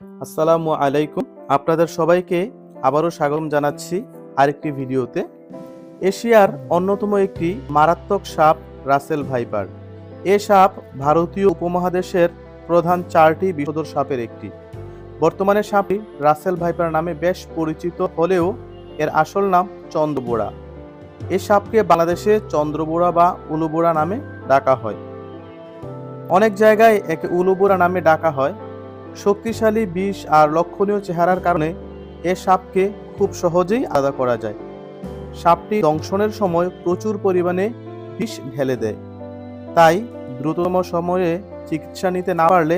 আসসালামু আলাইকুম। আপনাদের সবাইকে আবারও স্বাগত জানাচ্ছি আরেকটি ভিডিওতে। এশিয়ার অন্যতম একটি মারাত্মক সাপ রাসেল ভাইপার। এ সাপ ভারতীয় উপমহাদেশের প্রধান চারটি বিষধর সাপের একটি। বর্তমানে সাপটি রাসেল ভাইপার নামে বেশ পরিচিত হলেও এর আসল নাম চন্দ্রবোড়া। এ সাপকে বাংলাদেশে চন্দ্রবোড়া বা উলুবোড়া নামে ডাকা হয়। অনেক জায়গায় একে উলুবোড়া নামে ডাকা হয়। শক্তিশালী বিষ আর লক্ষণীয় চেহারার কারণে এ সাপকে খুব সহজেই আলাদা করা যায়। সাপটি দংশনের সময় প্রচুর পরিমাণে বিষ ঢেলে দেয়। তাই দ্রুততম সময়ে চিকিৎসা নিতে না পারলে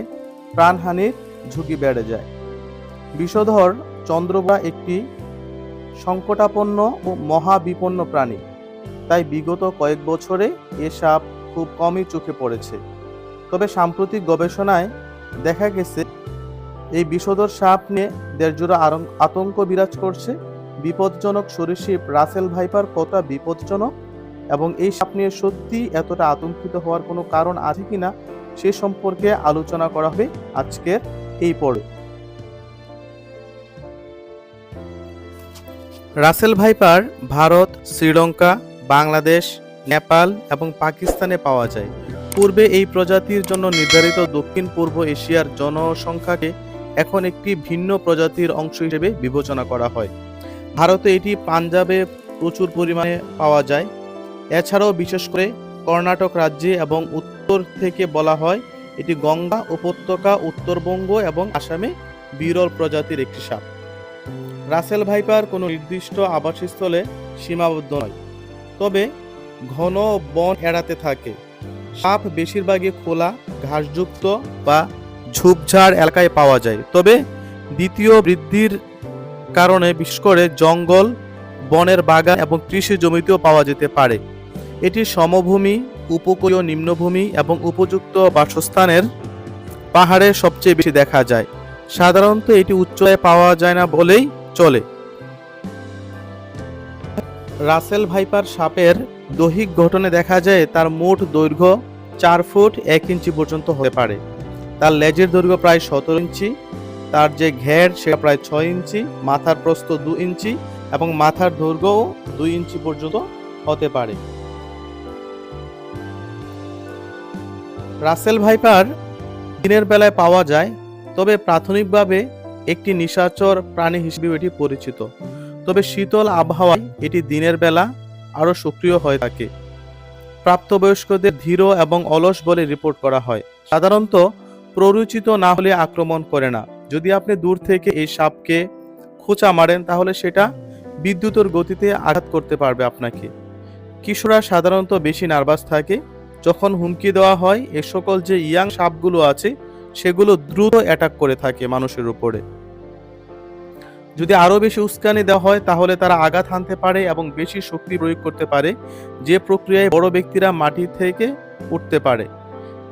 প্রাণহানির ঝুঁকি বেড়ে যায়। বিষধর চন্দ্রবা একটি সংকটাপন্ন ও মহাবিপন্ন প্রাণী। তাই বিগত কয়েক বছরে এ সাপ খুব কমই চোখে পড়েছে। তবে সাম্প্রতিক গবেষণায় দেখা গেছে এই বিষধর সাপ নিয়ে দেড়জোড়া আতঙ্ক বিরাজ করছে। বিপজ্জনক সরীসৃপ রাসেল ভাইপার কতটা বিপজ্জনক এবং এই সাপ নিয়ে সত্যি এতটা আতঙ্কিত হওয়ার কোনো কারণ আছে কিনা সে সম্পর্কে আলোচনা করা হবে আজকের এই পর্বে। রাসেল ভাইপার ভারত, শ্রীলঙ্কা, বাংলাদেশ, নেপাল এবং পাকিস্তানে পাওয়া যায়। পূর্বে এই প্রজাতির জন্য নির্ধারিত দক্ষিণ পূর্ব এশিয়ার জনসংখ্যাকে এখন একটি ভিন্ন প্রজাতির অংশ হিসেবে বিবেচনা করা হয়। ভারতে এটি পাঞ্জাবে প্রচুর পরিমাণে পাওয়া যায়। এছাড়াও বিশেষ করে কর্ণাটক রাজ্যে এবং উত্তর থেকে বলা হয়, এটি গঙ্গা উপত্যকা, উত্তরবঙ্গ এবং আসামে বিরল প্রজাতির একটি সাপ। রাসেল ভাইপার কোনো নির্দিষ্ট আবাসস্থলে সীমাবদ্ধ নয়, তবে ঘন বন এড়াতে থাকে। সাপ বেশিরভাগই খোলা, ঘাসযুক্ত বা ঝোপঝাড় এলাকায় পাওয়া যায়। তবে দ্বিতীয় বৃদ্ধির কারণে বিশেষ করে জঙ্গল, বনের বাগান এবং কৃষি জমিতেও পাওয়া যেতে পারে। এটি সমভূমি, উপকূলীয় নিম্নভূমি এবং উপযুক্ত বাসস্থানের পাহাড়ে সবচেয়ে বেশি দেখা যায়। সাধারণত এটি উচ্চতায় পাওয়া যায় না বলেই চলে। রাসেল ভাইপার সাপের দৈহিক গঠনে দেখা যায় তার মোট দৈর্ঘ্য চার ফুট এক ইঞ্চি পর্যন্ত হতে পারে। তার লেজের দৈর্ঘ্য প্রায় সতেরো ইঞ্চি, তার যে ঘের সেটা প্রায় ছয় ইঞ্চি, মাথার প্রস্থ দু ইঞ্চি এবং মাথার দৈর্ঘ্যও দুই ইঞ্চি পর্যন্ত হতে পারে। রাসেল ভাইপার দিনের বেলায় পাওয়া যায়, তবে প্রাথমিকভাবে একটি নিশাচর প্রাণী হিসেবে এটি পরিচিত। তবে শীতল আবহাওয়ায় এটি দিনের বেলা আরও সক্রিয় হয়ে থাকে। প্রাপ্তবয়স্কদের ধীর এবং অলস বলে রিপোর্ট করা হয়। সাধারণত প্ররোচিত না হলে আক্রমণ করে না। যদি আপনি দূর থেকে এই সাপকে খোঁচা মারেন, তাহলে সেটা বিদ্যুতের গতিতে আঘাত করতে পারবে আপনাকে। কিশোরা সাধারণত বেশি নার্ভাস থাকে। যখন হুমকি দেওয়া হয়, এ সকল যে ইয়াং সাপগুলো আছে, সেগুলো দ্রুত অ্যাটাক করে থাকে মানুষের উপরে। যদি আরও বেশি উস্কানি দেওয়া হয়, তাহলে তারা আঘাত হানতে পারে এবং বেশি শক্তি প্রয়োগ করতে পারে, যে প্রক্রিয়ায় বড় ব্যক্তিরা মাটি থেকে উঠতে পারে।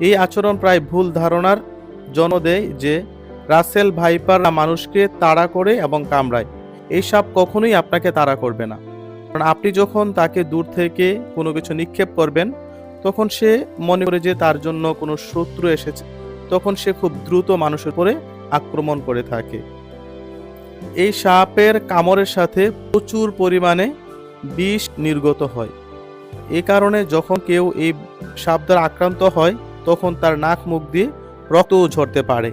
এই আচরণ প্রায় ভুল ধারণার জন্ম দেয় যে রাসেল ভাইপাররা মানুষকে তাড়া করে এবং কামড়ায়, এই সাপ কখনোই আপনাকে তাড়া করবে না। কারণ আপনি যখন তাকে দূর থেকে কোনো কিছু নিক্ষেপ করবেন, তখন সে মনে করে যে তার জন্য কোনো শত্রু এসেছে। তখন সে খুব দ্রুত মানুষের উপরে আক্রমণ করে থাকে। এই সাপের কামড়ের সাথে প্রচুর পরিমাণে বিষ নির্গত হয়। এ কারণে যখন কেউ এই সাপ দ্বারা আক্রান্ত হয়, তখন তার নাক মুখ দিয়ে রক্তও ঝরতে পারে।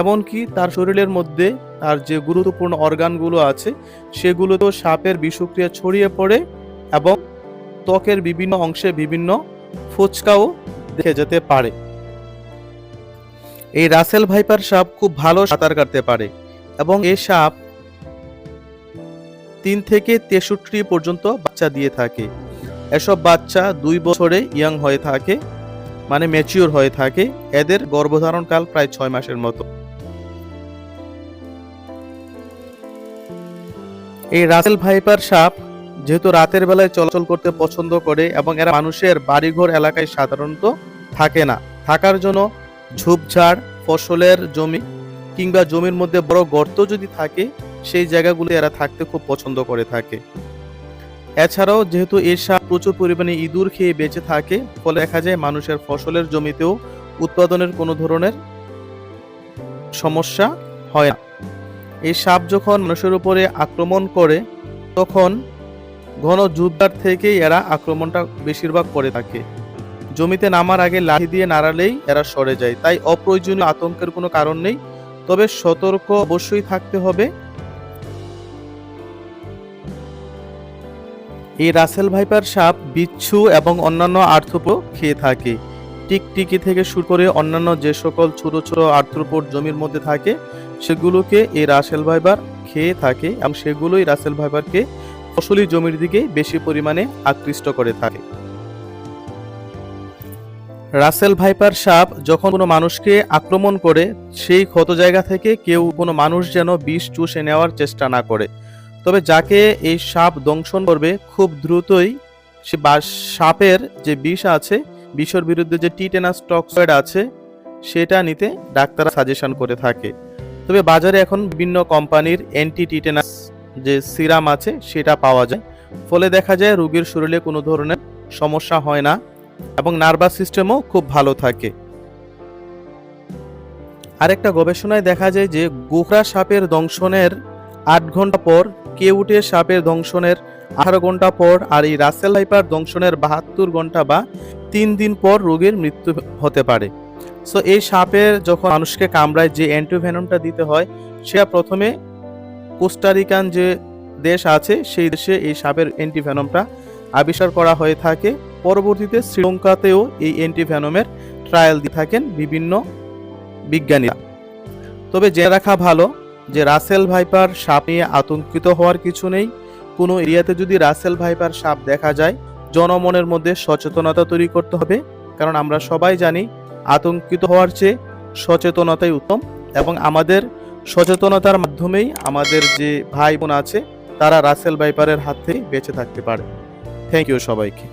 এমনকি তার শরীরের মধ্যে তার যে গুরুত্বপূর্ণ অর্গানগুলো আছে, সেগুলোতেও সাপের বিষক্রিয়া ছড়িয়ে পড়ে এবং ত্বকের বিভিন্ন অংশে বিভিন্ন ফুচকাও দেখে যেতে পারে। এই রাসেল ভাইপার সাপ খুব ভালো সাঁতার কাটতে পারে এবং এই সাপ তিন থেকে তেষট্টি পর্যন্ত বাচ্চা দিয়ে থাকে। এসব বাচ্চা দুই বছরে ইয়াং হয়ে থাকে মানে ম্যাচিওর হয়ে থাকে, এদের গর্ভধারণকাল প্রায় ছয় মাসের মতো। এই রাসেল ভাইপার সাপ যেহেতু রাতের বেলায় চলাচল করতে পছন্দ করে এবং এরা মানুষের বাড়িঘর এলাকায় সাধারণত থাকে না, থাকার জন্য ঝোপঝাড়, ফসলের জমি কিংবা জমির মধ্যে বড় গর্ত যদি থাকে, সেই জায়গাগুলো এরা থাকতে খুব পছন্দ করে থাকে। এছাড়াও যেহেতু এর সাপ প্রচুর পরিমাণে ইঁদুর খেয়ে বেঁচে থাকে, ফলে দেখা যায় মানুষের ফসলের জমিতেও উৎপাদনের কোনো ধরনের সমস্যা হয় না। এই সাপ যখন মানুষের উপরে আক্রমণ করে, তখন ঘন যুদ্ধার থেকেই এরা আক্রমণটা বেশিরভাগ করে থাকে। জমিতে নামার আগে লাঠি দিয়ে নাড়ালেই এরা সরে যায়। তাই অপ্রয়োজনীয় আতঙ্কের কোনো কারণ নেই। তবে সতর্ক অবশ্যই থাকতে হবে। এই রাসেল ভাইপার সাপ, বিচ্ছু এবং অন্যান্য আর্থ্রোপো খেয়ে থাকে। টিকটিকি থেকে শুরু করে অন্যান্য যে সকল ছোট ছোট আর্থ্রোপোড জমির মধ্যে থাকে, সেগুলোকে এই রাসেল ভাইবার খেয়ে থাকে এবং সেগুলোই রাসেল ভাইবারকে ফসলি জমির দিকে বেশি পরিমাণে আকৃষ্ট করে থাকে। রাসেল ভাইপার সাপ যখন কোনো মানুষকে আক্রমণ করে, সেই ক্ষত জায়গা থেকে কেউ কোনো মানুষ যেন বিষ চুষে নেওয়ার চেষ্টা না করে। তবে যাকে এই সাপ দংশন করবে, খুব দ্রুতই সে বা সাপের যে বিষ আছে, বিষের বিরুদ্ধে যে টিটেনাস টক্সয়েড আছে, সেটা নিতে ডাক্তাররা সাজেশন করে থাকে। তবে বাজারে এখন বিভিন্ন কোম্পানির অ্যান্টি টিটেনাস যে সিরাম আছে, সেটা পাওয়া যায়। ফলে দেখা যায় রোগীর শরীরে কোনো ধরনের সমস্যা হয় না এবং নার্ভাস সিস্টেমও খুব ভালো থাকে। আরেকটা গবেষণায় দেখা যায় যে গোখরা সাপের দংশনের আট ঘণ্টা পর কেউটে সাপের দংশনের আঠারো ঘণ্টা পর আর এই রাসেল হাইপার দংশনের বাহাত্তর ঘণ্টা বা তিন দিন পর রোগীর মৃত্যু হতে পারে। সো এই সাপের যখন মানুষকে কামড়ায় যে অ্যান্টিভেনমটা দিতে হয়, সেটা প্রথমে কোস্টারিকান যে দেশ আছে, সেই দেশে এই সাপের অ্যান্টিভেনমটা আবিষ্কার করা হয়ে থাকে। পরবর্তীতে শ্রীলঙ্কাতেও এই অ্যান্টিভেনমের ট্রায়াল দিয়ে থাকেন বিভিন্ন বিজ্ঞানীরা। তবে জেনে রাখা ভালো যে রাসেল ভাইপার সাপ নিয়ে আতঙ্কিত হওয়ার কিছু নেই। কোনো এরিয়াতে যদি রাসেল ভাইপার সাপ দেখা যায়, জনমনের মধ্যে সচেতনতা তৈরি করতে হবে। কারণ আমরা সবাই জানি, আতঙ্কিত হওয়ার চেয়ে সচেতনতাই উত্তম এবং আমাদের সচেতনতার মাধ্যমেই আমাদের যে ভাই বোন আছে, তারা রাসেল ভাইপারের হাত থেকে বেঁচে থাকতে পারে। থ্যাংক ইউ সবাইকে।